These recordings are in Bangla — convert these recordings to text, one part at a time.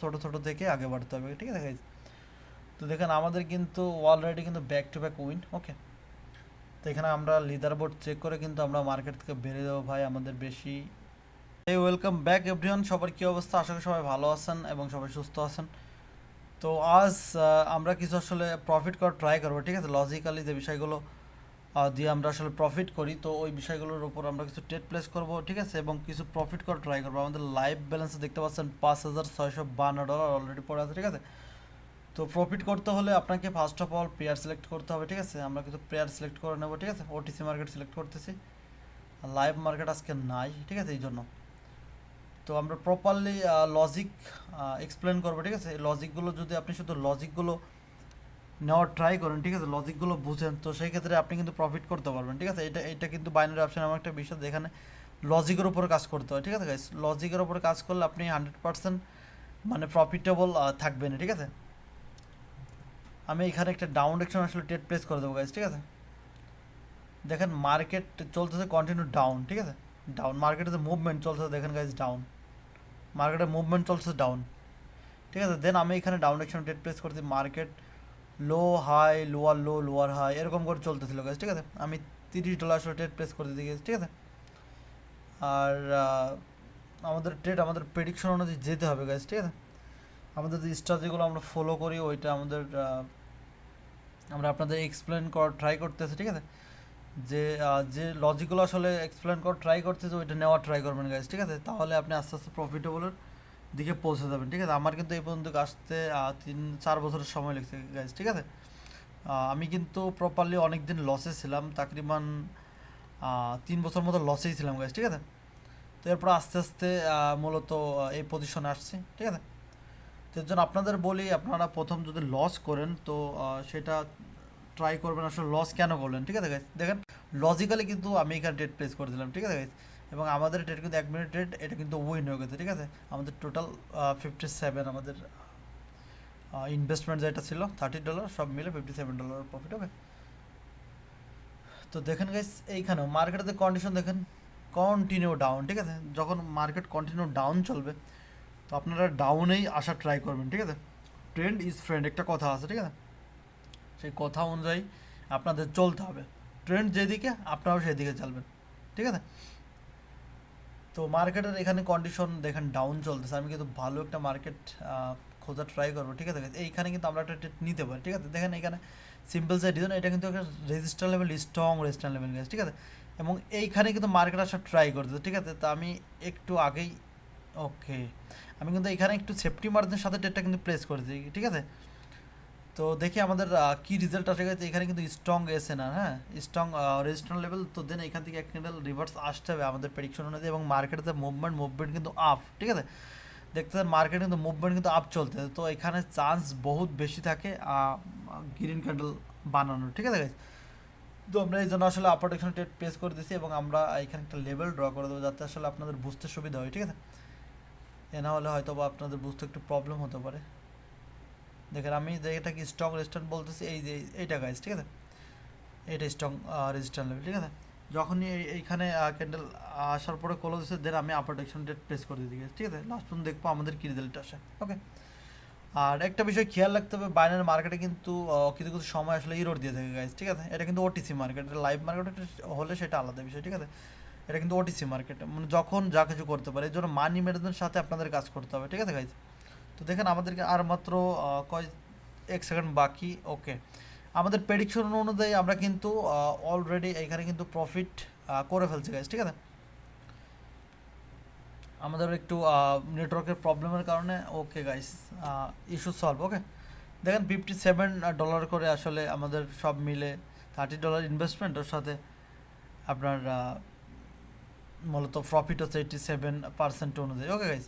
ছোট ছোট থেকে আগে বাড়তে হবে, ঠিক আছে তো দেখেন আমাদের কিন্তু অলরেডি কিন্তু back to back win okay তো এখানে আমরা লিডার বোর্ড চেক করে কিন্তু আমরা মার্কেট থেকে বেরিয়ে দেবো ভাই, আমাদের বেশি। এই ওয়েলকাম ব্যাক এভরিওয়ান সবার কী অবস্থা? আশা করি সবাই ভালো আছেন এবং সবাই সুস্থ আছেন। তো আজ আমরা কিছু আসলে প্রফিট করার ট্রাই করব, ঠিক আছে? লজিক্যালি যে বিষয়গুলো দিয়ে আমরা আসলে প্রফিট করি। তো ওই বিষয়গুলোর উপর আমরা কিছু ট্রেড প্লেস করব, ঠিক আছে? এবং কিছু প্রফিট করার ট্রাই করব। আমাদের লাইভ ব্যালেন্সে দেখতে পাচ্ছেন পাঁচ হাজার ছয়শো বান্ন ডলার অলরেডি পড়ে আছে, ঠিক আছে? তো প্রফিট করতে হলে আপনাকে first of all player select করতে হবে, ঠিক আছে? আমরা কিছু প্লেয়ার সিলেক্ট করে নেব, ঠিক আছে? ওটিসি মার্কেট সিলেক্ট করতেছি। লাইভ মার্কেট আজকে নাই, ঠিক আছে? এই জন্য। তো আমরা প্রপারলি লজিক এক্সপ্লেন করব, ঠিক আছে? এই লজিকগুলো যদি আপনি শুধু লজিকগুলো নেওয়ার ট্রাই করেন, ঠিক আছে? লজিকগুলো বুঝেন। তো সেই ক্ষেত্রে আপনি কিন্তু প্রফিট করতে পারবেন, ঠিক আছে? এটা এটা কিন্তু বাইনারি অপশন এমন একটা বিষয় যেখানে লজিকের উপর কাজ করতে হয়, ঠিক আছে গাইস লজিকের উপর কাজ করলে আপনি হান্ড্রেড পার্সেন্ট মানে প্রফিটেবল থাকবেন ঠিক আছে? আমি এখানে একটা ডাউন ডিরেকশন আসলে টেট প্লেস করে দেবো গাইস ঠিক আছে? দেখেন মার্কেট চলতেছে কন্টিনিউ ডাউন ঠিক আছে? ডাউন মার্কেটে যে মুভমেন্ট চলতেছে, দেখেন গাইজ ডাউন মার্কেটের মুভমেন্ট চলছে ডাউন ঠিক আছে? দেন আমি এখানে ডাউন ডিরেকশন টেট প্লেস করতে market low, high, lower low, lower high, এরকম করে চলতেছিল গাইস ঠিক আছে? আমি তিরিশ ডলার আসলে ট্রেড প্লেস করে দিয়ে গেছি ঠিক আছে? আর আমাদের ট্রেড আমাদের প্রেডিকশন অনুযায়ী যেতে হবে গাইস ঠিক আছে? আমাদের যে স্ট্র্যাটেজিগুলো আমরা ফলো করি, ওইটা আমাদের আমরা আপনাদের এক্সপ্লেন করার ট্রাই করতেছি, ঠিক আছে? যে যে লজিকগুলো আসলে এক্সপ্লেন করার ট্রাই করতেছে, ওইটা নেওয়ার ট্রাই করবেন গাইস ঠিক আছে? তাহলে আপনি আস্তে আস্তে প্রফিটেবলের দিকে পৌঁছে যাবেন, ঠিক আছে? আমার কিন্তু এই পর্যন্ত আসতে তিন, চার বছরের সময় লেগেছে গাইস ঠিক আছে? আমি কিন্তু প্রপারলি অনেক দিন লসে ছিলাম তাকরিবান তিন বছর মতো লসেই ছিলাম গাইস ঠিক আছে? তো এরপর আস্তে আস্তে মূলত এই পজিশনে আসছি, ঠিক আছে? তো এর জন্য আপনাদের বলি, আপনারা প্রথম যদি লস করেন, তো সেটা ট্রাই করবেন, আসলে লস কেন করলেন ঠিক আছে গাইস দেখেন লজিক্যালি কিন্তু আমি এখানে ডেট প্লেস করে দিলাম, ঠিক আছে গাইস এবং আমাদের ট্রেড কিন্তু এক মিনিট ট্রেড এটা কিন্তু উইন হয়ে গেছে ঠিক আছে? আমাদের টোটাল ফিফটি সেভেন আমাদের ইনভেস্টমেন্ট যেটা ছিল থার্টি ডলার সব মিলে ফিফটি সেভেন ডলার প্রফিট হবে তো দেখেন গাইস এইখানেও মার্কেটের কন্ডিশন দেখেন কন্টিনিউ ডাউন ঠিক আছে? যখন মার্কেট কন্টিনিউ ডাউন চলবে, তো আপনারা ডাউনেই আসা ট্রাই করবেন, ঠিক আছে? ট্রেন্ড ইজ ফ্রেন্ড একটা কথা আছে, ঠিক আছে? সেই কথা অনুযায়ী আপনাদের চলতে হবে। ট্রেন্ড যেদিকে, আপনারাও সেদিকে চলবেন, ঠিক আছে? তো মার্কেটের এখানে কন্ডিশন দেখেন ডাউন চলতেছে। আমি কিন্তু ভালো একটা মার্কেট খোঁজার ট্রাই করব, ঠিক আছে? এইখানে কিন্তু আমরা একটা ট্রেড নিতে পারি, ঠিক আছে? দেখেন এখানে সিম্পল সাইড ডিজাইন এটা কিন্তু একটা register level strong register level গেছে ঠিক আছে? এবং এইখানে কিন্তু মার্কেট আসার ট্রাই করতেছে, ঠিক আছে? তো আমি একটু আগেই ওকে আমি কিন্তু এখানে একটু সেফটি মার্জিনের সাথে ট্রেডটা কিন্তু প্লেস করে দিই ঠিক আছে? তো দেখি আমাদের কি রেজাল্ট আসে গেছে। এখানে কিন্তু স্ট্রং এসে না হ্যাঁ? স্ট্রং রেজিস্ট্যান্ট লেভেল তো দেন এখান থেকে এক ক্যান্ডেল রিভার্স আসতে হবে আমাদের প্রেডিকশন অনুযায়ী এবং মার্কেটের যে মুভমেন্ট মুভমেন্ট কিন্তু আপ ঠিক আছে? দেখতে মার্কেট কিন্তু মুভমেন্ট কিন্তু আপ চলতে তো এখানে চান্স বহুত বেশি থাকে গ্রিন ক্যান্ডেল বানানোর, ঠিক আছে? তো আমরা এই জন্য আসলে আপার ডিরেকশন ট্রেড প্লেস করে দিয়েছি এবং আমরা এখানে একটা লেভেল ড্র করে দেবো যাতে আসলে আপনাদের বুঝতে সুবিধা হয়, ঠিক আছে? এ না হলে হয়তো বা আপনাদের বুঝতে একটু প্রবলেম হতে পারে। দেখেন আমি এটাকে স্ট্রং রেজিস্ট্যান্ট বলতেছি, এই যে এইটা গাইজ ঠিক আছে? এটা স্ট্রং রেজিস্ট্যান্ট লেভেল ঠিক আছে? যখনই এই- এইখানে ক্যান্ডেল আসার পরে ক্লোজ হচ্ছে দেন আমি আপার ডিরেকশন ডেট প্রেস করে দিই, ঠিক আছে? লাস্ট পর্যন্ত দেখব আমাদের কি রেজাল্ট আসে ওকে আর একটা বিষয় খেয়াল রাখতে হবে বাইনারি মার্কেটে কিন্তু কিছু কিছু সময় আসলে ইরোড দিয়ে থাকে গাইজ ঠিক আছে? এটা কিন্তু ওটিসি মার্কেট লাইভ মার্কেট হলে সেটা আলাদা বিষয়, ঠিক আছে? এটা কিন্তু ওটিসি মার্কেট মানে যখন যা কিছু করতে পারে, এই জন্য মানি ম্যানেজমেন্টের সাথে আপনাদের কাজ করতে হবে, ঠিক আছে গাইজ তো দেখেন আমাদেরকে আর মাত্র কয়, এক সেকেন্ড বাকি ওকে আমাদের প্রেডিকশন অনুযায়ী আমরা কিন্তু অলরেডি এখানে কিন্তু প্রফিট করে ফেলছি গাইজ ঠিক আছে? আমাদের একটু নেটওয়ার্কের প্রবলেমের কারণে okay guys issue solve okay দেখেন ফিফটি সেভেন ডলার করে আসলে আমাদের সব মিলে থার্টি ডলার ইনভেস্টমেন্ট ওর সাথে আপনার মূলত প্রফিট হচ্ছে এইটি সেভেন পার্সেন্ট অনুযায়ী ওকে গাইস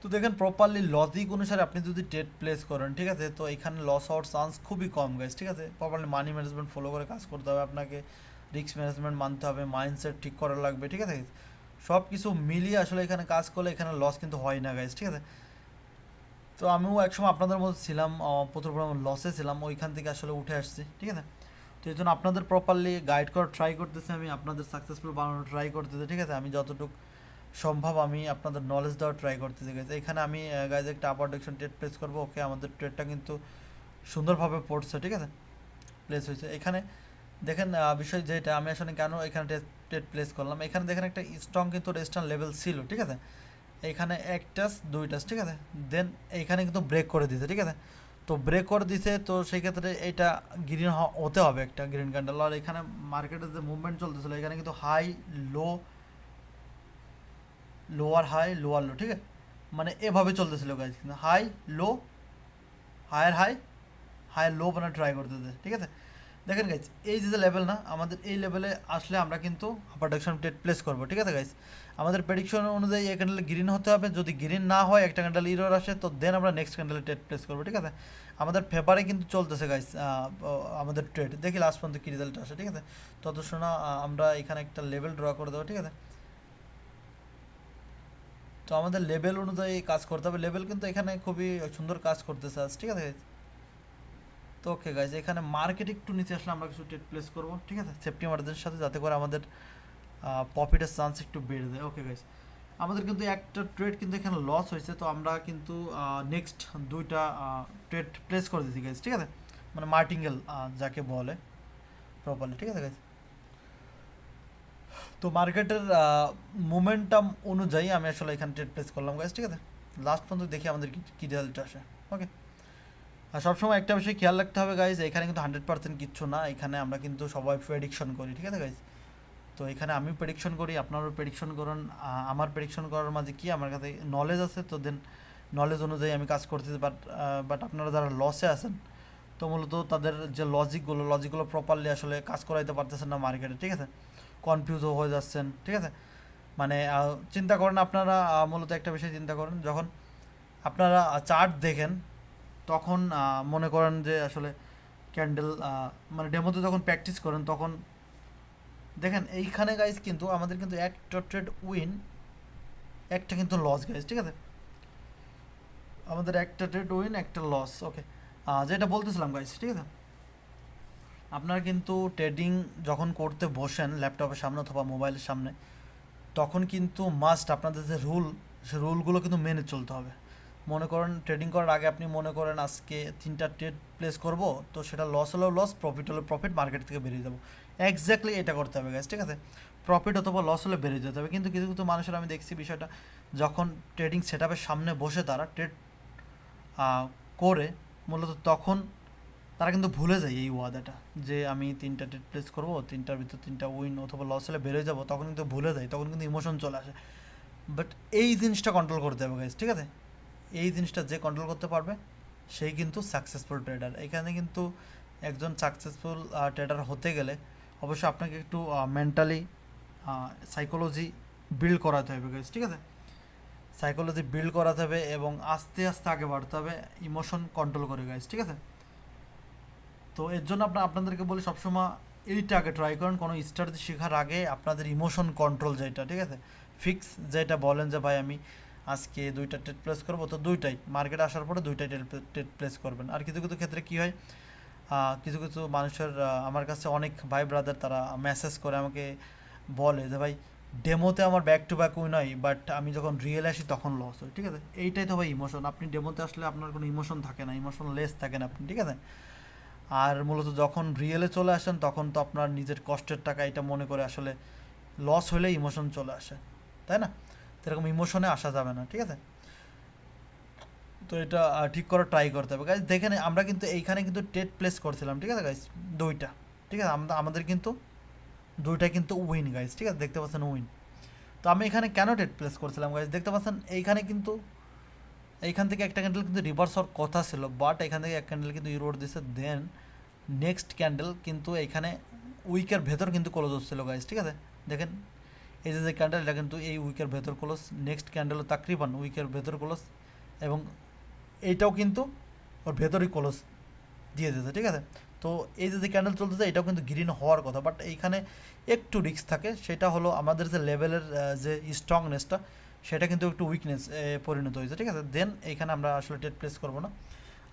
তো দেখেন প্রপারলি লজিক অনুসারে আপনি যদি ট্রেড প্লেস করেন, ঠিক আছে? তো এখানে লস হওয়ার চান্স খুবই কম গাইস ঠিক আছে? প্রপারলি মানি ম্যানেজমেন্ট ফলো করে কাজ করতে হবে আপনাকে। রিস্ক ম্যানেজমেন্ট মানতে হবে মাইন্ডসেট ঠিক করা লাগবে, ঠিক আছে? সব কিছু মিলিয়ে আসলে এখানে কাজ করলে এখানে লস কিন্তু হয় না গাইজ ঠিক আছে? তো আমিও একসময় আপনাদের মধ্যে ছিলাম প্রচুর পরিমাণ লসে ছিলাম, ওইখান থেকে আসলে উঠে আসছি, ঠিক আছে? তো এই জন্য আপনাদের প্রপারলি গাইড করার ট্রাই করতেছি আমি, আপনাদের সাকসেসফুল বানানোর ট্রাই করতেছি, ঠিক আছে? আমি যতটুকু সম্ভব আমি আপনাদের নলেজ দেওয়ার ট্রাই করতেছি গাইজ এখানে আমি গাইজ একটা আপার ডিরেকশন ট্রেড প্লেস করব ওকে আমাদের ট্রেডটা কিন্তু সুন্দরভাবে পড়ছে, ঠিক আছে? প্লেস হয়েছে। এখানে দেখেন বিষয় যেটা, আমি আসলে কেন এখানে ট্রেড প্লেস করলাম? এখানে দেখেন একটা স্ট্রং কিন্তু রেস্টার্ন লেভেল ছিল, ঠিক আছে? এখানে এক টাস দুই টাস ঠিক আছে? দেন এইখানে কিন্তু ব্রেক করে দিতে ঠিক আছে? তো ব্রেক করে দিছে তো সেই ক্ষেত্রে এটা গ্রিন হতে হবে একটা গ্রিন ক্যান্ডেল আর এখানে মার্কেটের যে মুভমেন্ট চলতেছিল, এখানে কিন্তু high low lower high lower low ঠিক আছে? মানে এভাবে চলতেছিল গাইজ কিন্তু high low higher high higher low বানা ট্রাই করতেছে ঠিক আছে? দেখেন গাইজ এই যে লেভেল না, আমাদের এই লেভেলে আসলে আমরা কিন্তু প্রোডাকশন টেট প্লেস করব, ঠিক আছে গাইজ আমাদের প্রেডিকশন অনুযায়ী এই ক্যান্ডেল গ্রিন হতে হবে, যদি গ্রিন না হয়, একটা ক্যান্ডেল ইরোর আসে, তো দেন আমরা নেক্সট ক্যান্ডেলে টেট প্লেস করব, ঠিক আছে? আমাদের ফেভারে কিন্তু চলতেছে গাইজ আমাদের ট্রেড দেখি লাস্ট পর্যন্ত কী রেজাল্ট আসে, ঠিক আছে? তত শোনা আমরা এখানে একটা লেভেল ড্র করে দেবো, ঠিক আছে? তো আমাদের লেভেল অনুযায়ী কাজ করতে হবে। লেভেল কিন্তু এখানে খুবই সুন্দর কাজ করতেছে আজ, ঠিক আছে? তো ওকে গাইজ এখানে মার্কেট একটু নিচে আসলে আমরা কিছু ট্রেড প্লেস করব, ঠিক আছে? সেফটি মার্জিনের সাথে যাতে করে আমাদের প্রফিটের চান্স একটু বেড়ে যায়। ওকে গাইজ আমাদের কিন্তু একটা ট্রেড কিন্তু এখানে লস হয়েছে, তো আমরা কিন্তু নেক্সট দুইটা ট্রেড প্লেস করে দিচ্ছি গাইজ ঠিক আছে? মানে মার্টিঙ্গেল যাকে বলে প্রপারলি ঠিক আছে গাইজ তো মার্কেটের মোমেন্টাম অনুযায়ী আমি আসলে এখানে ট্রেড প্লেস করলাম গাইজ ঠিক আছে? লাস্ট পর্যন্ত দেখি আমাদের কি রেজাল্ট আসে ওকে আর সবসময় একটা বিষয় খেয়াল রাখতে হবে গাইজ এখানে কিন্তু হান্ড্রেড পার্সেন্ট কিচ্ছু না, এখানে আমরা কিন্তু সবাই প্রেডিকশন করি, ঠিক আছে গাইজ তো এখানে আমি প্রেডিকশন করি, আপনারও প্রেডিকশন করুন আমার প্রেডিকশন করার মাঝে কি, আমার কাছে নলেজ আছে, তো দেন নলেজ অনুযায়ী আমি কাজ করতেছি বাট বাট আপনারা যারা লসে আছেন, তো মূলত তাদের যে লজিকগুলো লজিকগুলো প্রপারলি আসলে কাজ করাইতে পারতেছেন না মার্কেটে ঠিক আছে? কনফিউজও হয়ে যাচ্ছেন, ঠিক আছে? মানে চিন্তা করেন আপনারা মূলত একটা বিষয় চিন্তা করেন, যখন আপনারা চার্ট দেখেন, তখন মনে করেন যে আসলে ক্যান্ডেল মানে ডেমোতে যখন প্র্যাকটিস করেন, তখন দেখেন এইখানে গাইজ কিন্তু আমাদের কিন্তু একটা ট্রেড উইন একটা কিন্তু লস গাইজ ঠিক আছে? আমাদের একটা ট্রেড উইন একটা লস ওকে যেটা বলতেছিলাম গাইজ ঠিক আছে? আপনারা কিন্তু ট্রেডিং যখন করতে বসেন ল্যাপটপের সামনে অথবা মোবাইলের সামনে, তখন কিন্তু মাস্ট আপনাদের যে রুল সে রুলগুলো কিন্তু মেনে চলতে হবে। মনে করেন ট্রেডিং করার আগে আপনি মনে করেন আজকে তিনটা ট্রেড প্লেস করব, তো সেটা লস হলেও লস প্রফিট হলেও প্রফিট মার্কেট থেকে বেরিয়ে যাব। এক্স্যাক্টলি এটা করতে হবে গাইজ ঠিক আছে? প্রফিট অথবা লস হলে বেরিয়ে যেতে হবে। কিন্তু কিছু কিছু মানুষের আমি দেখছি বিষয়টা, যখন ট্রেডিং সেট সামনে বসে তারা ট্রেড করে, মূলত তখন তারা কিন্তু ভুলে যায় এই ওয়াদাটা, যে আমি তিনটা ডেট প্লেস করব, তিনটার ভিতর তিনটা উইন অথবা লস হলে বেরোয় যাব, তখন কিন্তু ভুলে যায়, তখন কিন্তু ইমোশন চলে আসে। বাট এই জিনিসটা কন্ট্রোল করতে হবে গাইজ ঠিক আছে? এই জিনিসটা যে কন্ট্রোল করতে পারবে, সেই কিন্তু সাকসেসফুল ট্রেডার এখানে কিন্তু একজন সাকসেসফুল ট্রেডার হতে গেলে অবশ্যই আপনাকে একটু মেন্টালি সাইকোলজি বিল্ড করাতে হবে গাইজ ঠিক আছে? সাইকোলজি বিল্ড করাতে হবে এবং আস্তে আস্তে আগে বাড়তে হবে ইমোশন কন্ট্রোল করে গাইজ ঠিক আছে? তো এর জন্য আপনার আপনাদেরকে বলি সবসময় এইটা আগে ট্রাই করেন। কোনো স্টার্ট শেখার আগে আপনাদের ইমোশন কন্ট্রোল যেটা, ঠিক আছে? ফিক্স যেটা বলেন যে, ভাই, আমি আজকে দুইটা ট্রেড প্লেস করব। তো দুইটাই। মার্কেটে আসার পরে দুইটাই ট্রেড প্লেস করবেন। আর কিছু কিছু ক্ষেত্রে কী হয় কিছু কিছু মানুষের আমার কাছে অনেক ভাই ব্রাদার তারা মেসেজ করে, আমাকে বলে যে, ভাই ডেমোতে আমার ব্যাক টু ব্যাক উইন হয় বাট আমি যখন রিয়েল আসি তখন লস হয়। ঠিক আছে? এইটাই তো ভাই ইমোশন আপনি ডেমোতে আসলে আপনার কোনো ইমোশন থাকে না ইমোশন লেস থাকেন আপনি, ঠিক আছে? আর মূলত যখন রিয়েলে চলে আসেন, তখন তো আপনার নিজের কষ্টের টাকা এটা মনে করে আসলে লস হলে ইমোশন চলে আসে, তাই না? তো এরকম ইমোশনে আসা যাবে না, ঠিক আছে? তো এটা ঠিক করে ট্রাই করতে হবে। গাইজ দেখেন, আমরা কিন্তু এইখানে কিন্তু টেট প্লেস করছিলাম, ঠিক আছে গাইজ দুইটা, ঠিক আছে? আমরা আমাদের কিন্তু দুইটা কিন্তু উইন গাইজ ঠিক আছে? দেখতে পাচ্ছেন উইন তো আমি এখানে কেন টেট প্লেস করছিলাম গাইজ দেখতে পাচ্ছেন, এইখানে কিন্তু এইখান থেকে একটা ক্যান্ডেল কিন্তু রিভার্স হওয়ার কথা ছিল বাট এখান থেকে এক ক্যান্ডেল কিন্তু ইউরোড দিছে দেন নেক্সট ক্যান্ডেল কিন্তু এইখানে উইকের ভেতর কিন্তু ক্লোজ হচ্ছিল গাইজ ঠিক আছে? দেখেন, এই যে যে ক্যান্ডেল এটা কিন্তু এই উইকের ভেতর ক্লোজ নেক্সট ক্যান্ডেলও তাকরিবান উইকের ভেতর ক্লোজ এবং এইটাও কিন্তু ওর ভেতরই ক্লোজ দিয়ে দিয়েছে, ঠিক আছে? তো এই যে যে ক্যান্ডেল চলতেছে, এটাও কিন্তু গ্রিন হওয়ার কথা বাট এইখানে একটু রিস্ক থাকে, সেটা হলো আমাদের যে লেভেলের যে স্ট্রংনেসটা সেটা কিন্তু একটু উইকনেস পরিণত হয়েছে, ঠিক আছে? দেন এইখানে আমরা আসলে টেট প্লেস করব না।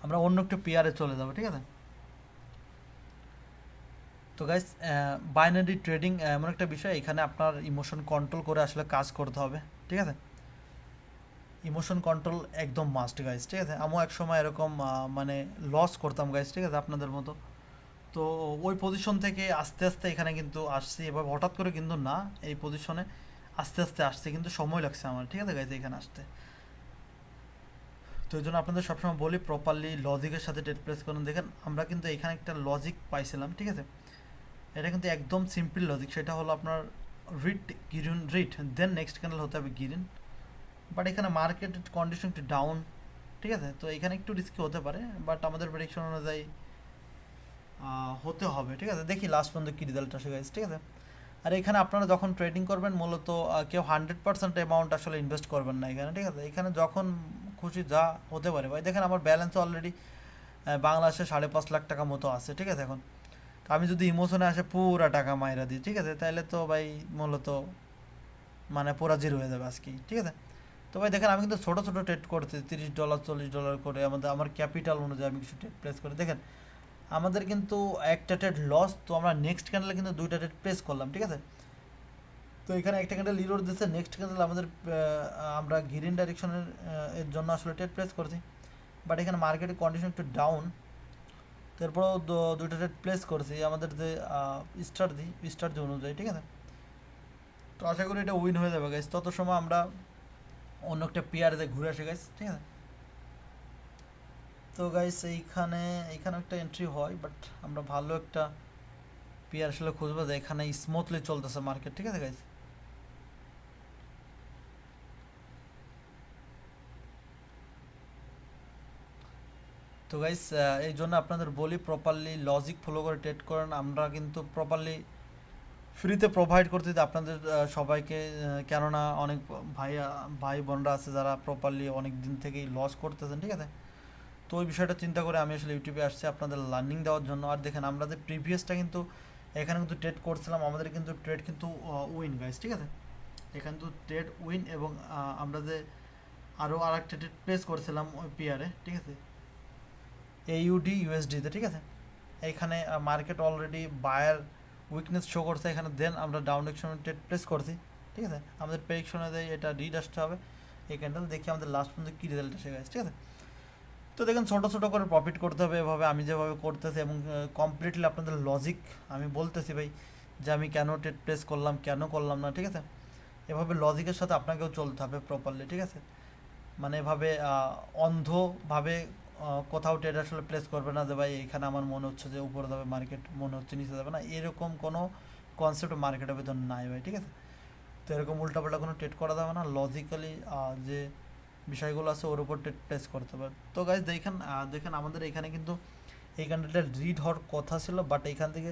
আমরা অন্য একটু পেয়ারে চলে যাব, ঠিক আছে? তো গাইস বাইনারি ট্রেডিং এমন একটা বিষয়, এখানে আপনার ইমোশন কন্ট্রোল করে আসলে কাজ করতে হবে, ঠিক আছে? ইমোশন কন্ট্রোল একদম মাস্ট গাইজ ঠিক আছে? আমিও এক সময় এরকম মানে লস করতাম গাইজ ঠিক আছে, আপনাদের মতো। তো ওই পজিশন থেকে আস্তে আস্তে এখানে কিন্তু আসছি এভাবে হঠাৎ করে কিন্তু না, এই পজিশনে আস্তে আস্তে আসছে, কিন্তু সময় লাগছে আমার। ঠিক আছে গাইজ এখানে আসতে। তো এই জন্য আপনাদের সবসময় বলি প্রপারলি লজিকের সাথে ডেট প্লেস করুন। দেখেন, আমরা কিন্তু এখানে একটা লজিক পাইছিলাম, ঠিক আছে? এটা কিন্তু একদম সিম্পল লজিক সেটা হলো আপনার red green red then next candle হতে হবে গিরিন বাট এখানে মার্কেট কন্ডিশন একটু ডাউন ঠিক আছে? তো এখানে একটু রিস্কি হতে পারে বাট আমাদের প্রেডিকশন অনুযায়ী হতে হবে, ঠিক আছে? দেখি লাস্ট পর্যন্ত কী রেজাল্ট আসে গাইজ ঠিক আছে? আর এখানে আপনারা যখন ট্রেডিং করবেন, মূলত কেউ হান্ড্রেড পার্সেন্ট অ্যামাউন্ট আসলে ইনভেস্ট করবেন না এখানে, ঠিক আছে? এখানে যখন খুশি যা হতে পারে। ভাই, দেখেন আমার ব্যালেন্স অলরেডি বাংলাদেশে সাড়ে পাঁচ লাখ টাকা মতো আছে, ঠিক আছে এখন? তো আমি যদি ইমোশনে আসে পুরা টাকা মাইরা দিই, ঠিক আছে? তাহলে তো ভাই মূলত মানে পুরা জিরো হয়ে যাবে আজকেই, ঠিক আছে? তো ভাই, দেখেন আমি কিন্তু ছোটো ছোটো ট্রেড করতে তিরিশ ডলার চল্লিশ ডলার করে, আমাদের, আমার ক্যাপিটাল অনুযায়ী আমি কিছু ট্রেড প্লেস করে। দেখেন আমাদের কিন্তু একটা ট্রেড লস, তো আমরা নেক্সট ক্যান্ডেলে কিন্তু দুইটা ট্রেড প্লেস করলাম, ঠিক আছে? তো এখানে একটা ক্যান্ডেল লিরোর দিচ্ছে নেক্সট ক্যান্ডেল আমাদের আমরা গ্রিন ডাইরেকশনের এর জন্য আসলে ট্রেড প্লেস করছি। বাট এখানে মার্কেটের কন্ডিশন একটু ডাউন তারপরেও দুইটা ট্রেড প্লেস করছি, আমাদের যে স্টার দিই স্টার যে অনুযায়ী, ঠিক আছে? তো আশা করি এটা উইন হয়ে যাবে গাইস তত সময় আমরা অন্য একটা পেয়ারে ঘুরে আসে গাইস ঠিক আছে? তো গাইস এইখানে এইখানে একটা এন্ট্রি হয় বাট আমরা ভালো একটা পেয়ার আসলে খুঁজবো যে এখানে স্মুথলি চলতেছে মার্কেট ঠিক আছে গাইস তো গাইস এই জন্য আপনাদের বলি প্রপারলি লজিক ফলো করে ট্রেড করেন। আমরা কিন্তু প্রপারলি ফ্রিতে প্রোভাইড করতে দিই। আপনাদের সবাইকে কেননা অনেক ভাইয়া, ভাই বোনরা আছে যারা প্রপারলি অনেক দিন থেকেই লস করতেছেন, ঠিক আছে? তো ওই বিষয়টা চিন্তা করে আমি আসলে ইউটিউবে আসছি আপনাদের লার্নিং দেওয়ার জন্য। আর দেখেন, আমরা যে প্রিভিয়াসটা কিন্তু, এখানে কিন্তু ট্রেড করছিলাম, আমাদের কিন্তু ট্রেড কিন্তু উইন গাইস ঠিক আছে? এখানে কিন্তু ট্রেড উইন এবং আমরা যে আরও আর একটা ট্রেড প্লেস করছিলাম ওই পিয়ারে ঠিক আছে? এইউডি ইউএসডিতে ঠিক আছে? এইখানে market already buyer weakness show করছে, এখানে দেন আমরা ডাউন ট্রেড প্লেস করছি, ঠিক আছে? আমাদের প্রেডিকশনে এটা রিড আসতে হবে। এই ক্যান্ডেল দেখি আমাদের লাস্ট পর্যন্ত কী রেজাল্ট এসে গেছে ঠিক আছে? তো দেখেন, ছোটো ছোটো করে প্রফিট করতে হবে এভাবে, আমি যেভাবে করতেছি এবং কমপ্লিটলি আপনাদের লজিক আমি বলতেছি ভাই, যে আমি কেন ট্রেড প্লেস করলাম, কেন করলাম না, ঠিক আছে? এভাবে লজিকের সাথে আপনাকেও চলতে হবে প্রপারলি ঠিক আছে? মানে এভাবে অন্ধভাবে কোথাও ট্রেড আসলে প্লেস করবে না যে ভাই, এখানে আমার মনে হচ্ছে যে উপরে যাবে মার্কেট মনে হচ্ছে নিচে যাবে না, এরকম কোনো কনসেপ্ট মার্কেটের ভেতর নাই ভাই, ঠিক আছে? তো এরকম উল্টাপাল্টা কোনো ট্রেড করা যাবে না লজিক্যালি যে বিষয়গুলো আছে, ওর উপর প্লেস করতে হবে। তো গাইজ দেখেন দেখেন আমাদের এখানে কিন্তু এই ক্যান্ডেলটা রিড হওয়ার কথা ছিল বাট এখান থেকে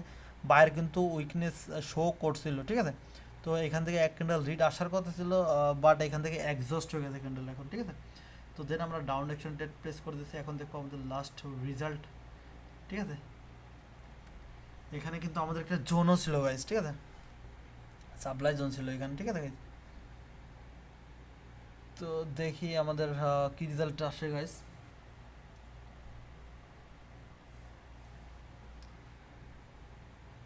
বাইরে কিন্তু উইকনেস শো করছিল, ঠিক আছে? তো এখান থেকে এক ক্যান্ডেল রিড আসার কথা ছিল বাট এখান থেকে এক্সস্ট হয়ে গেছে ক্যান্ডেল এখন, ঠিক আছে? তো দেন আমরা ডাউন অ্যাকশন ট্রেড প্লেস করে দিচ্ছি এখন দেখব আমাদের লাস্ট রেজাল্ট ঠিক আছে? এখানে কিন্তু আমাদের একটা জোনও ছিল গাইজ ঠিক আছে? সাপ্লাই জোন ছিল এখানে, ঠিক আছে? তো দেখি আমাদের কি রেজাল্ট আসে গাইস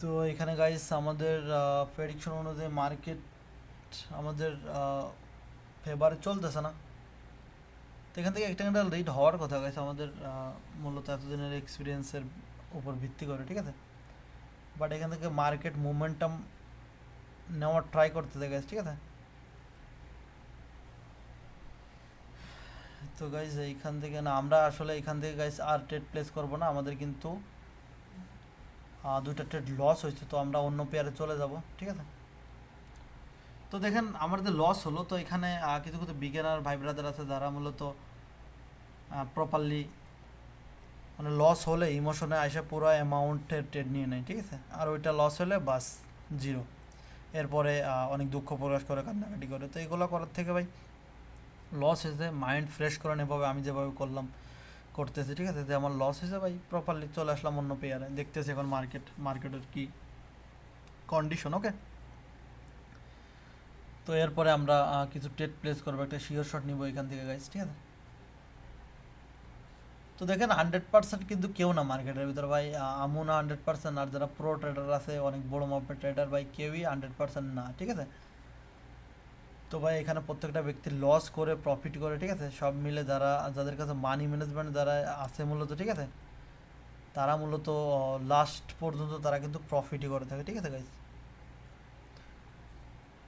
তো এখানে গাইস আমাদের প্রেডিকশন অনুযায়ী মার্কেট আমাদের ফেভারে চলতেছে না। তো এখান থেকে একটা একটা রিড হওয়ার কথা গেছে আমাদের মূলত এতদিনের এক্সপিরিয়েন্সের উপর ভিত্তি করে, ঠিক আছে? বাট এখান থেকে মার্কেট মুভমেন্টাম নেওয়ার ট্রাই করতে গেছে ঠিক আছে? তো গাইজ এইখান থেকে না, আমরা আসলে এখান থেকে গাইজ আর ট্রেড প্লেস করব না, আমাদের কিন্তু দুইটা ট্রেড লস হয়েছে, তো আমরা অন্য পেয়ারে চলে যাব, ঠিক আছে? তো দেখেন, আমাদের লস হলো, তো এখানে কিছু কিছু বিজ্ঞানার ভাই ব্রাদার আছে, যারা মূলত প্রপারলি মানে লস হলে ইমোশনে আসে পুরো অ্যামাউন্টের ট্রেড নিয়ে নেয়, ঠিক আছে? আর ওইটা লস হলে বাস জিরো এরপরে অনেক দুঃখ প্রকাশ করে, কান্নাকাটি করে, তো এগুলো করার থেকে ভাই লস হয়েছে মাইন্ড ফ্রেশ করেন এভাবে আমি যেভাবে করলাম, করতেছি, ঠিক আছে? যে আমার লস হয়েছে ভাই প্রপারলি চলে আসলাম অন্য পেয়ারে দেখতেছি এখন মার্কেট মার্কেটের কি কন্ডিশন ওকে তো এরপরে আমরা কিছু টেট প্লেস করব, একটা শিওর শট নিবো এখান থেকে গাইস ঠিক আছে? তো দেখেন হান্ড্রেড পার্সেন্ট কিন্তু কেউ না মার্কেটের ভিতর, ভাই। আমু না হান্ড্রেড পার্সেন্ট আর যারা প্রো ট্রেডার আছে, অনেক বড় মাপের ট্রেডার ভাই, কেউই হান্ড্রেড পার্সেন্ট না, ঠিক আছে? তো ভাই, এখানে প্রত্যেকটা ব্যক্তি লস করে প্রফিট করে, ঠিক আছে? সব মিলে যারা, যাদের কাছে মানি ম্যানেজমেন্ট যারা আছে মূলত, ঠিক আছে? তারা মূলত লাস্ট পর্যন্ত তারা কিন্তু প্রফিটই করে থাকে, ঠিক আছে গাইজ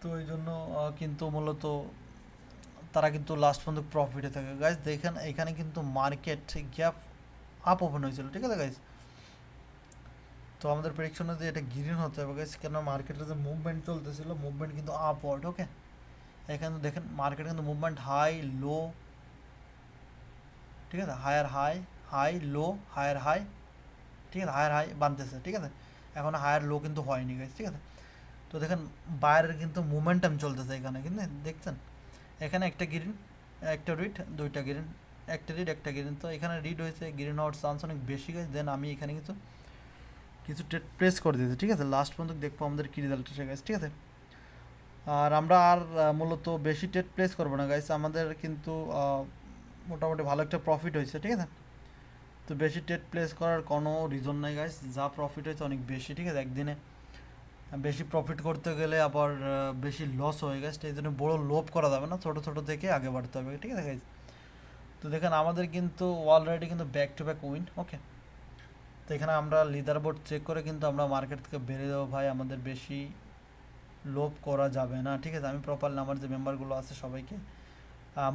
তো এই জন্য কিন্তু মূলত তারা কিন্তু লাস্ট পর্যন্ত প্রফিটে থাকে গাইজ দেখেন, এখানে কিন্তু মার্কেট গ্যাপ আপ ওপেন হয়েছিল, ঠিক আছে গাইজ তো আমাদের প্রেডিকশন যে এটা গ্রিন হতে হবে গাইজ কেন মার্কেটের যে মুভমেন্ট চলতেছিল মুভমেন্ট কিন্তু আপওয়ার্ড ওকে এখানে দেখেন মার্কেট কিন্তু মুভমেন্ট হাই লো ঠিক আছে? Higher high high low higher high ঠিক আছে? হায়ার হাই বানতেছে ঠিক আছে? এখন হায়ার লো কিন্তু হয়নি গাইজ ঠিক আছে? তো দেখেন বাইরের কিন্তু মোমেন্টাম চলতেছে এখানে, কিন্তু দেখছেন? এখানে একটা গ্রিন একটা রিট দুইটা গ্রিন একটা রিড একটা গ্রিন তো এখানে রিড হয়েছে গ্রিন হওয়ার চান্স অনেক বেশি গেছে দেন আমি এখানে কিছু কিছু ট্রেড প্রেস করে দিয়েছি, ঠিক আছে? লাস্ট পর্যন্ত দেখব আমাদের কী রেজাল্ট এসে গেছে ঠিক আছে? আর আমরা আর মূলত বেশি ট্রেড প্লেস করব না গাইস আমাদের কিন্তু মোটামুটি ভালো একটা প্রফিট হয়েছে, ঠিক আছে? তো বেশি ট্রেড প্লেস করার কোনো রিজন নাই গাইস যা প্রফিট হয়েছে অনেক বেশি, ঠিক আছে? একদিনে বেশি প্রফিট করতে গেলে আবার বেশি লস হয়ে গেছে এই জন্য বড়ো লোভ করা যাবে না, ছোটো ছোটো থেকে আগে বাড়তে হবে, ঠিক আছে গাইজ তো দেখেন, আমাদের কিন্তু অলরেডি কিন্তু back to back win okay তো এখানে আমরা লিডার বোর্ড চেক করে কিন্তু আমরা মার্কেট থেকে বেড়ে দেবো ভাই। আমাদের বেশি লোভ করা যাবে না। ঠিক আছে, আমি প্রপারলি আমার যে মেম্বারগুলো আছে সবাইকে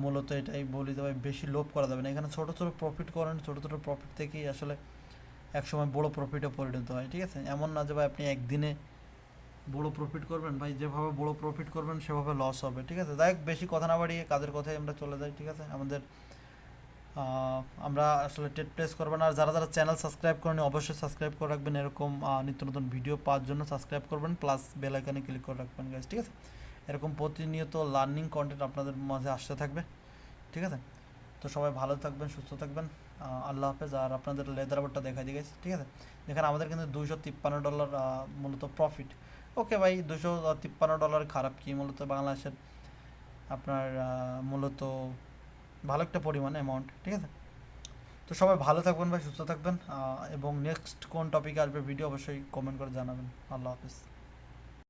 মূলত এটাই বলি ভাই, বেশি লোভ করা যাবে না। এখানে ছোটো ছোটো প্রফিট করেন, ছোটো ছোটো প্রফিট থেকেই আসলে একসময় বড় প্রফিটে পরিণত হয়, ঠিক আছে? এমন না যে ভাই, আপনি একদিনে বড় প্রফিট করবেন, ভাই, যেভাবে বড় প্রফিট করবেন, সেভাবে লস হবে, ঠিক আছে? যাই বেশি কথা না বাড়িয়ে কাজের কথায় আমরা চলে যাই, ঠিক আছে? আমাদের আমরা আসলে টেট প্লেস করবেন আর যারা যারা চ্যানেল সাবস্ক্রাইব করেন অবশ্যই সাবস্ক্রাইব করে রাখবেন। এরকম নিত্য নতুন ভিডিও পাওয়ার জন্য সাবস্ক্রাইব করবেন, প্লাস বেল আইকনে ক্লিক করে রাখবেন গাইজ ঠিক আছে? এরকম প্রতিনিয়ত লার্নিং কন্টেন্ট আপনাদের মাঝে আসতে থাকবে, ঠিক আছে? তো সবাই ভালো থাকবেন, সুস্থ থাকবেন। আল্লাহ হাফেজ। আর আপনাদের লেদার বোর্ডটা দেখাই দিয়ে গেছে ঠিক আছে? দেখেন, আমাদের কিন্তু দুশো তিপ্পান্ন ডলার মূলত প্রফিট ওকে ভাই দুশো তিপ্পান্ন ডলার খারাপ কি মূলত? বাংলাদেশের আপনার মূলত ভালো একটা পরিমাণ অ্যামাউন্ট ঠিক আছে? তো সবাই ভালো থাকবেন ভাই, সুস্থ থাকবেন এবং নেক্সট কোন টপিকে আসবে ভিডিও অবশ্যই কমেন্ট করে জানাবেন। আল্লাহ হাফিজ।